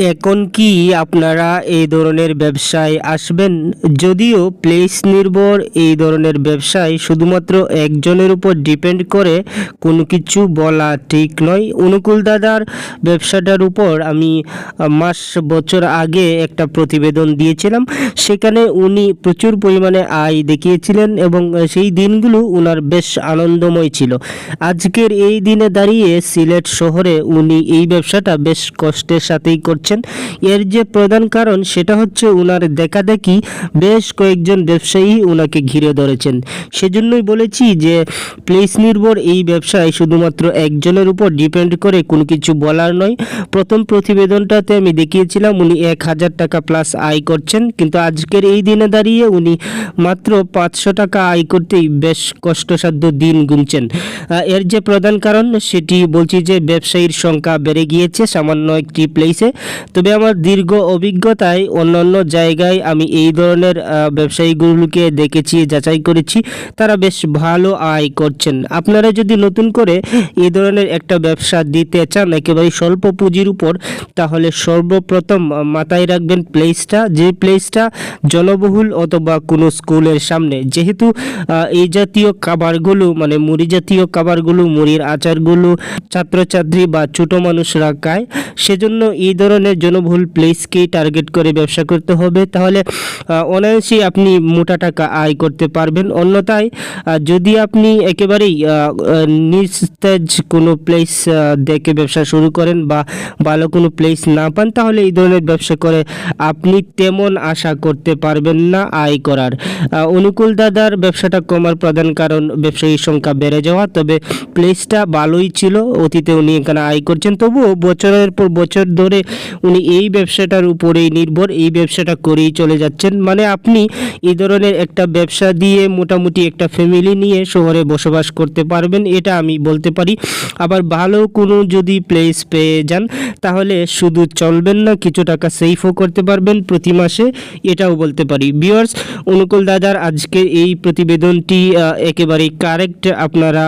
এখন কি আপনারা এই ধরনের ব্যবসায় আসবেন? যদিও প্লেস নির্ভর এই ধরনের ব্যবসায় শুধুমাত্র একজনের উপর ডিপেন্ড করে কোনো কিছু বলা ঠিক নয়। অনুকূল দাদার ব্যবসাটার উপর আমি মাস, বছর আগে একটা প্রতিবেদন দিয়েছিলাম। সেখানে উনি প্রচুর পরিমাণে আয় দেখিয়েছিলেন এবং সেই দিনগুলো ওনার বেশ আনন্দময় ছিল। আজকের এই দিনে দাঁড়িয়ে সিলেট শহরে উনি এই ব্যবসাটা বেশ কষ্টের সাথেই করছেন। এর যে প্রধান কারণ সেটা হচ্ছে ওনার দেখাদেখি বেশ কয়েকজন ব্যবসায়ী ওনাকে ঘিরে ধরেছেন। সেজন্যই বলেছি যে প্লেস নির্ভর এই ব্যবসায় শুধুমাত্র একজনের উপর ডিপেন্ড করে কোনো কিছু বলার নয়। প্রথম প্রতিবেদনটাতে আমি দেখিয়েছিলাম উনি এক হাজার টাকা প্লাস আয় করছেন, কিন্তু আজকের এই দিনে দাঁড়িয়ে উনি মাত্র পাঁচশো টাকা আয় করতেই বেশ কষ্টসাধ্য দিন গুনছেন। এর যে প্রধান কারণ সেটি বলছি যে ব্যবসায়ীর সংখ্যা বেড়ে গিয়েছে সামান্য একটি প্লেসে তবে আমার দীর্ঘ অভিজ্ঞতায় অন্যান্য জায়গায় আমি এই ধরনের ব্যবসায়ীগুলোকে দেখেছি, যাচাই করেছি, তারা বেশ ভালো আয় করছেন। আপনারা যদি নতুন করে এই ধরনের একটা ব্যবসা দিতে চান একেবারে স্বল্প পুঁজির উপর, তাহলে সর্বপ্রথম মাথায় রাখবেন প্লেসটা যে প্লেসটা জনবহুল অথবা কোনো স্কুলের সামনে। যেহেতু এই জাতীয় খাবারগুলো মানে মুড়ি জাতীয় খাবারগুলো, মুড়ির আচারগুলো ছাত্রছাত্রী বা ছোট মানুষরা খায়, সেজন্য এই ধরনের জনবহুল প্লেসকেই টার্গেট করে ব্যবসা করতে হবে, তাহলে অনায়াসেই আপনি মোটা টাকা আয় করতে পারবেন। অন্যথায় যদি আপনি একেবারেই নিস্তেজ কোনো প্লেস দেখে ব্যবসা শুরু করেন বা ভালো কোনো প্লেস না পান, তাহলে এই ধরনের ব্যবসা করে আপনি তেমন আশা করতে পারবেন না আয় করার। অনুকূল দাদার ব্যবসাটা কমার প্রধান কারণ ব্যবসায়ীর সংখ্যা বেড়ে যাওয়া, তবে প্লেসটা ভালোই ছিল অতীতে উনি এখানে আয় করছেন। তবুও বছরের পর বছর ধরে উনি এই ব্যবসাটার উপরেই নির্ভর, এই ব্যবসাটা করেই চলে যাচ্ছেন। মানে আপনি এই ধরনের একটা ব্যবসা দিয়ে মোটামুটি একটা ফ্যামিলি নিয়ে শহরে বসবাস করতে পারবেন, এটা আমি বলতে পারি। আবার ভালো কোনো যদি প্লেস পেয়ে যান, তাহলে শুধু চলবেন না, কিছু টাকা সেভও করতে পারবেন প্রতি মাসে, এটাও বলতে পারি। বিয়ার্স অনুকূল দাদার আজকের এই প্রতিবেদনটি একেবারেই কারেক্ট আপনারা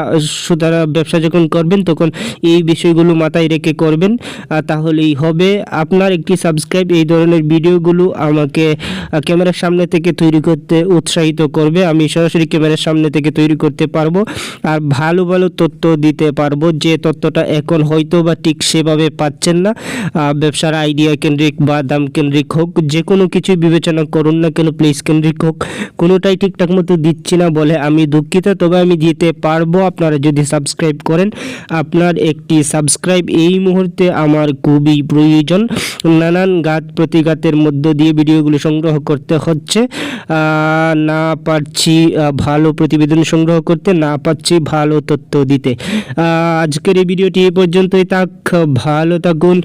সুতরাং ব্যবসা যখন করবেন, তখন এই বিষয়গুলো মাথায় রেখে করবেন তাহলেই হবে। আপনার একটি সাবস্ক্রাইব এই ধরনের ভিডিওগুলো আমাকে ক্যামেরার সামনে থেকে তৈরি করতে উৎসাহিত করবে। আমি সরাসরি ক্যামেরার সামনে থেকে তৈরি করতে পারব আর ভালো ভালো তথ্য দিতে পারব। যে তথ্যটা এখন হয়তো বা ঠিক সেভাবে পাচ্ছেন না ব্যবসার আইডিয়া কেন্দ্রিক বা দাম কেন্দ্রিক হোক, যে কোনো কিছু বিবেচনা করুন না কেন প্লেস কেন্দ্রিক হোক, কোনোটাই ঠিকঠাক মতো দিচ্ছি না বলে আমি দুঃখিত। তবে আমি দিতে পারব, আপনারা যদি সাবস্ক্রাইব করেন, আপনার একটি সাবস্ক্রাইব এই মুহূর্তে আমার খুবই প্রয়োজন। নানান গাত প্রতিঘাতের মধ্য দিয়ে ভিডিওগুলো সংগ্রহ করতে হচ্ছে। না পারছি ভালো প্রতিবেদন সংগ্রহ করতে, না পারছি ভালো তথ্য দিতে। আজকের এই ভিডিওটি এ পর্যন্তই থাক, ভালো থাকুন।